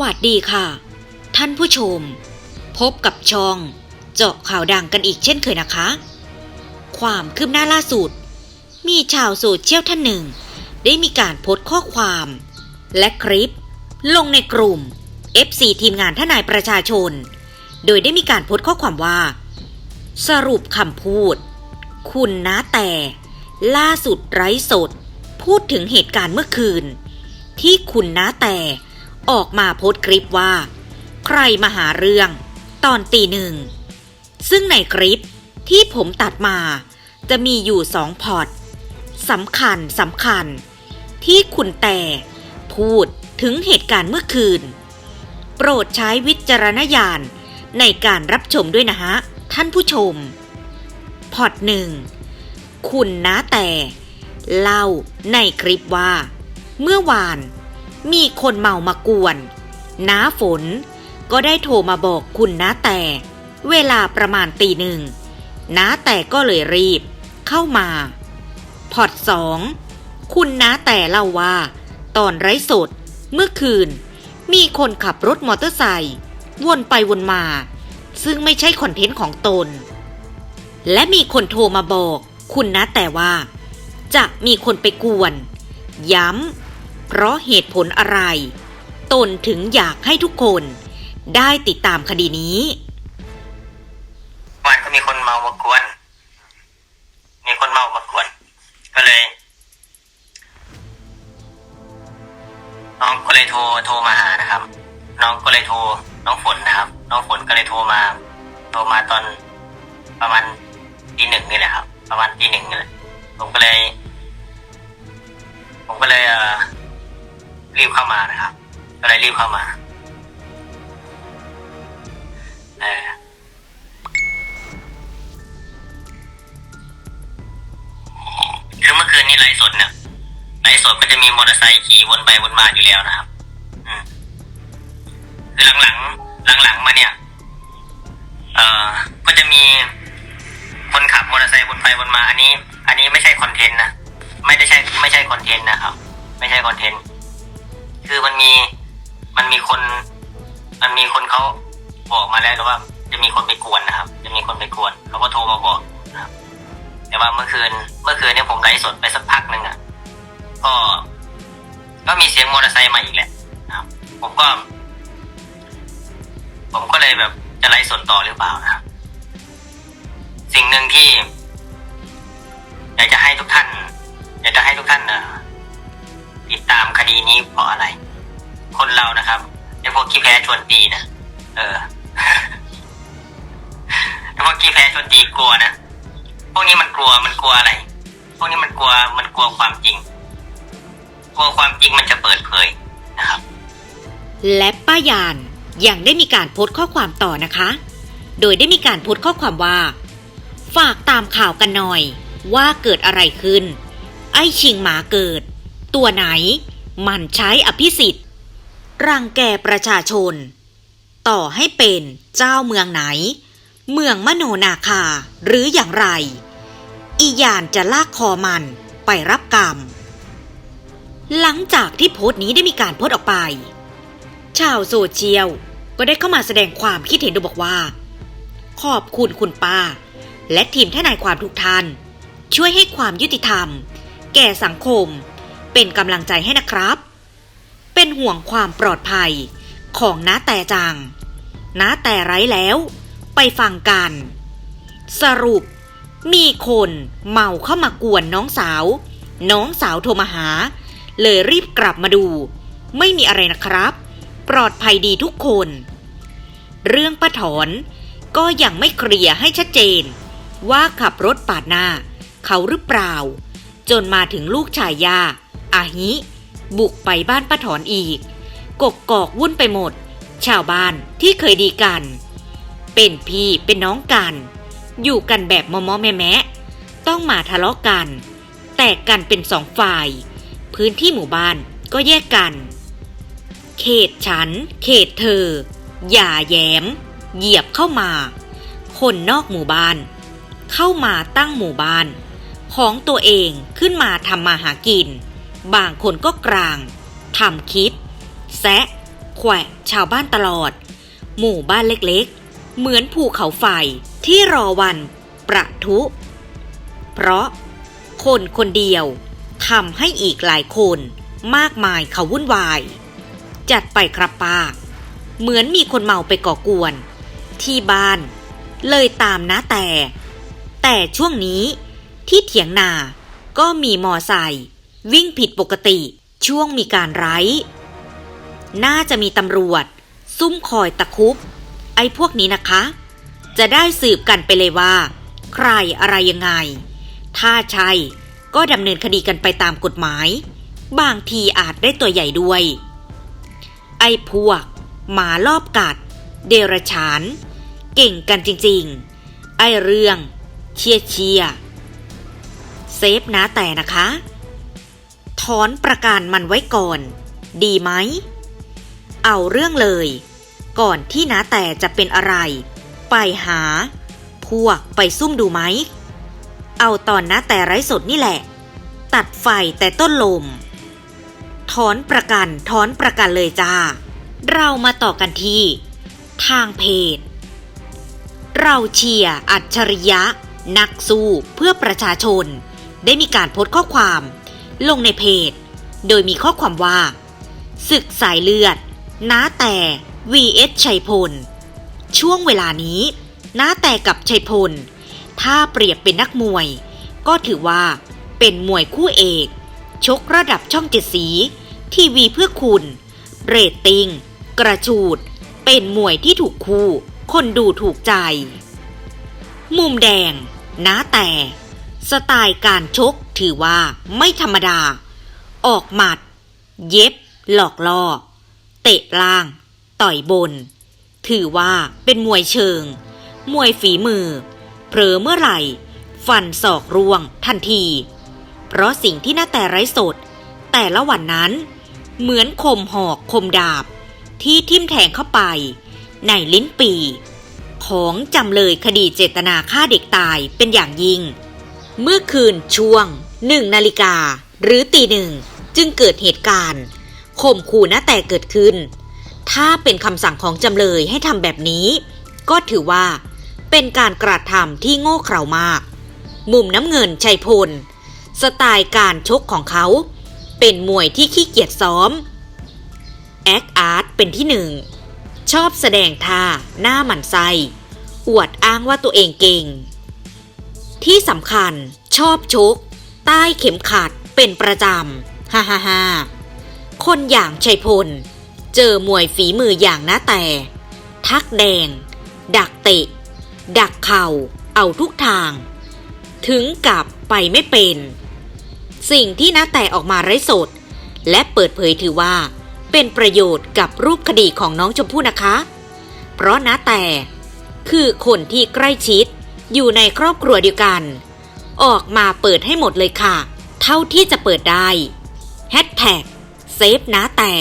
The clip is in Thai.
สวัสดีค่ะ ท่านผู้ชม พบกับช่อง เจาะข่าวดังกันอีกเช่นเคยนะคะ ความคืบหน้าล่าสุด มีชาวโซเชียลท่านหนึ่ง ได้มีการโพสต์ข้อความ และคลิป ลงในกลุ่ม FC ทีมงานทนายประชาชน โดยได้มีการโพสต์ข้อความว่า สรุปคำพูด คุณนะแต่ ล่าสุดไร้สด พูดถึงเหตุการณ์เมื่อคืน ที่คุณนะแต่ ออกมาโพสต์คลิปว่า ใครมาหาเรื่อง ตอนตีหนึ่ง ซึ่งในคลิปที่ผมตัดมา จะมีอยู่สองพอร์ตสำคัญสำคัญ ที่คุณแต่พูดถึงเหตุการณ์เมื่อคืน โปรดใช้วิจารณญาณในการรับชมด้วยนะฮะ ท่านผู้ชม พอร์ตหนึ่ง คุณนะแต่ เล่าในคลิปว่า เมื่อวาน มีคนเมามากวน น้าฝนก็ได้โทรมาบอกคุณน้าแต่ เวลาประมาณตีหนึ่งน้าแต่ก็เลยรีบ เข้ามา พอร์ตสองคุณน้าแต่เล่าว่า ตอนไร้สด เมื่อคืน มีคนขับรถมอเตอร์ไซค์วนไปวนมา ซึ่งไม่ใช่คอนเทนต์ของตน และมีคนโทรมาบอก คุณนะแต่ว่า จะมีคนไปกวน ย้ำ เพราะเหตุผลอะไร ตนถึงอยากให้ทุกคนได้ติดตามคดีนี้วันก็มีคนเมามากวน มีคนเมามากวน ก็เลยน้องก็เลยโทรโทรมาหานะครับ น้องก็เลยโทรน้องฝนนะครับ น้องฝนก็เลยโทรมา โทรมาตอนประมาณตีหนึ่งนี่แหละครับ ประมาณตีหนึ่งนี่แหละผมก็เลย ผมก็เลยเอ่อ รีบเข้ามานะครับ ก็เลยรีบเข้ามาเออคือเมื่อคืนนี้ไลฟ์สดเนี่ยไลฟ์สดก็จะมีมอเตอร์ไซค์ขี่วนไปวนมาอยู่แล้วนะครับ อืมคือหลังๆหลังๆมาเนี่ย เอ่อ ก็จะมีคนขับมอเตอร์ไซค์วนไปวนมา อันนี้ อันนี้ไม่ใช่คอนเทนต์นะ ไม่ได้ใช่ ไม่ใช่คอนเทนต์นะครับ ไม่ใช่คอนเทนต์ คือมันมีมันมีคน มันมีคนเขาบอกมาแล้วว่า จะมีคนไปกวนนะครับ จะมีคนไปกวนเขาก็โทรมาบอกนะครับ แต่ว่าเมื่อคืน เมื่อคืนเนี่ยผมไลฟ์สดไปสักพักหนึ่งอะก็ก็มีเสียงมอเตอร์ไซค์มาอีกแหละนะครับ ผมก็ ผมก็เลยแบบจะไลฟ์สดต่อหรือเปล่านะครับสิ่งหนึ่งที่อยากจะให้ทุกท่านอยากจะให้ทุกท่านนะ ติดตามคดีนี้เพราะอะไร คนเรานะครับไอ้พวกขี้แพ้ชวนตีนะเออไอ้พวกขี้แพ้ชวนตีกลัวนะพวกนี้มันกลัวมันกลัวอะไร พวกนี้มันกลัวมันกลัวความจริง กลัวความจริงมันจะเปิดเผยนะครับ และป้ายานยังได้มีการโพสต์ข้อความต่อนะคะ โดยได้มีการโพสต์ข้อความว่า ฝากตามข่าวกันหน่อย ว่าเกิดอะไรขึ้น ไอ้ชิงหมาเกิด ตัวไหน มันใช้อภิสิทธิ์รังแกประชาชน ต่อให้เป็นเจ้าเมืองไหน เมืองมโนนาคาหรืออย่างไร อียานจะลากคอมันไปรับกรรม หลังจากที่โพสต์นี้ได้มีการโพสต์ออกไป ชาวโซเชียลก็ได้เข้ามาแสดงความคิดเห็นโดยบอกว่า ขอบคุณคุณป้า และทีมทนายความทุกท่าน ช่วยให้ความยุติธรรม แก่สังคม เป็นกำลังใจให้นะครับ เป็นห่วงความปลอดภัยของน้าแต่จังน้าแต่ไร้แล้ว ไปฟังกัน สรุป มีคนเมาเข้ามากวนน้องสาว น้องสาวโทรมาหา เลยรีบกลับมาดู ไม่มีอะไรนะครับ ปลอดภัยดีทุกคน เรื่องป้าถอนก็ยังไม่เคลียร์ให้ชัดเจน ว่าขับรถปาดหน้า เขาหรือเปล่า จนมาถึงลูกชายยา อาฮิบุกไปบ้านป้าถอนอีก กกกอกวุ่นไปหมด ชาวบ้านที่เคยดีกัน เป็นพี่เป็นน้องกัน อยู่กันแบบมอมอแม่แม่ต้องมาทะเลาะกัน แตกกันเป็นสองฝ่าย พื้นที่หมู่บ้านก็แยกกัน เขตฉัน เขตเธอ อย่าแย้ม เหยียบเข้ามา คนนอกหมู่บ้าน เข้ามาตั้งหมู่บ้าน ของตัวเองขึ้นมาทำมาหากิน บางคนก็กลางทำคลิปแซะแขวะชาวบ้านตลอด หมู่บ้านเล็กๆ เหมือนภูเขาไฟที่รอวันประทุ เพราะคนคนเดียวทำให้อีกหลายคนมากมายเขาวุ่นวาย จัดไปครับป้า เหมือนมีคนเมาไปก่อกวน ที่บ้าน เลยตามนะแต่ แต่ช่วงนี้ที่เถียงนาก็มีมอไซค์ วิ่งผิดปกติช่วงมีการไร้ น่าจะมีตำรวจ ซุ่มคอยตะคุบ ไอ้พวกนี้นะคะ จะได้สืบกันไปเลยว่า ใครอะไรยังไง ถ้าใช่ก็ดำเนินคดีกันไปตามกฎหมาย บางทีอาจได้ตัวใหญ่ด้วย ไอ้พวก หมารอบกัด เดรฉาน เก่งกันจริงๆ ไอ้เรื่อง เชียเชียเซฟนะแต่นะคะ ถอนประกันมันไว้ก่อน ดีไหม เอาเรื่องเลย ก่อนที่นาแต่จะเป็นอะไร ไปหา พวกไปซุ่มดูไหม เอาตอนนาแต่ไร้สดนี่แหละ ตัดไฟแต่ต้นลม ถอนประกันถอนประกันเลยจ้า เรามาต่อกันที่ ทางเพจ เราเชียร์อัจฉริยะ นักสู้เพื่อประชาชนได้มีการโพสต์ข้อความ ลงในเพจ โดยมีข้อความว่าศึกสายเลือด น้าแต่ vs ชัยพล ช่วงเวลานี้น้าแต่กับชัยพล ถ้าเปรียบเป็นนักมวย ก็ถือว่าเป็นมวยคู่เอก ชกระดับช่องเจ็ดสีทีวีเพื่อคุณ เรตติงกระชูด เป็นมวยที่ถูกคู่ คนดูถูกใจ มุมแดง น้าแต่ สไตล์การชกถือว่าไม่ธรรมดา ออกหมัด เย็บ หลอกล่อ เตะล่าง ต่อยบน ถือว่าเป็นมวยเชิง มวยฝีมือ เผลอเมื่อไหร่ ฟันศอกร่วงทันที เพราะสิ่งที่หน้าแต่ไร้สด แต่ละวันนั้น เหมือนคมหอกคมดาบ ที่ทิ่มแทงเข้าไป ในลิ้นปี ของจำเลยคดีเจตนาฆ่าเด็กตายเป็นอย่างยิ่ง เมื่อคืนช่วงหนึ่งนาฬิกา หรือตีหนึ่ง จึงเกิดเหตุการณ์ข่มขู่นะแต่เกิดขึ้น ถ้าเป็นคำสั่งของจำเลยให้ทำแบบนี้ ก็ถือว่า เป็นการกระทำที่โง่เขลามาก มุมน้ำเงินชัยพล สไตล์การชกของเขา เป็นมวยที่ขี้เกียจซ้อม แอคอาร์ตเป็นที่หนึ่ง ชอบแสดงท่าหน้าหมันไส้อวดอ้างว่าตัวเองเก่ง ที่สำคัญชอบชก ใต้เข็มขัดเป็นประจำฮ่าฮ่าฮ่าคนอย่างชัยพล เจอมวยฝีมืออย่างน้าแต่ ทักแดง ดักเตะ ดักเข่า เอาทุกทาง ถึงกับไปไม่เป็น สิ่งที่น้าแต่ออกมาไร้สด และเปิดเผยถือว่า เป็นประโยชน์กับรูปคดีของน้องชมพู่นะคะ เพราะน้าแต่คือคนที่ใกล้ชิด อยู่ในครอบครัวเดียวกัน ออกมาเปิดให้หมดเลยค่ะ เท่าที่จะเปิดได้แฮชแท็กเซฟนะแต่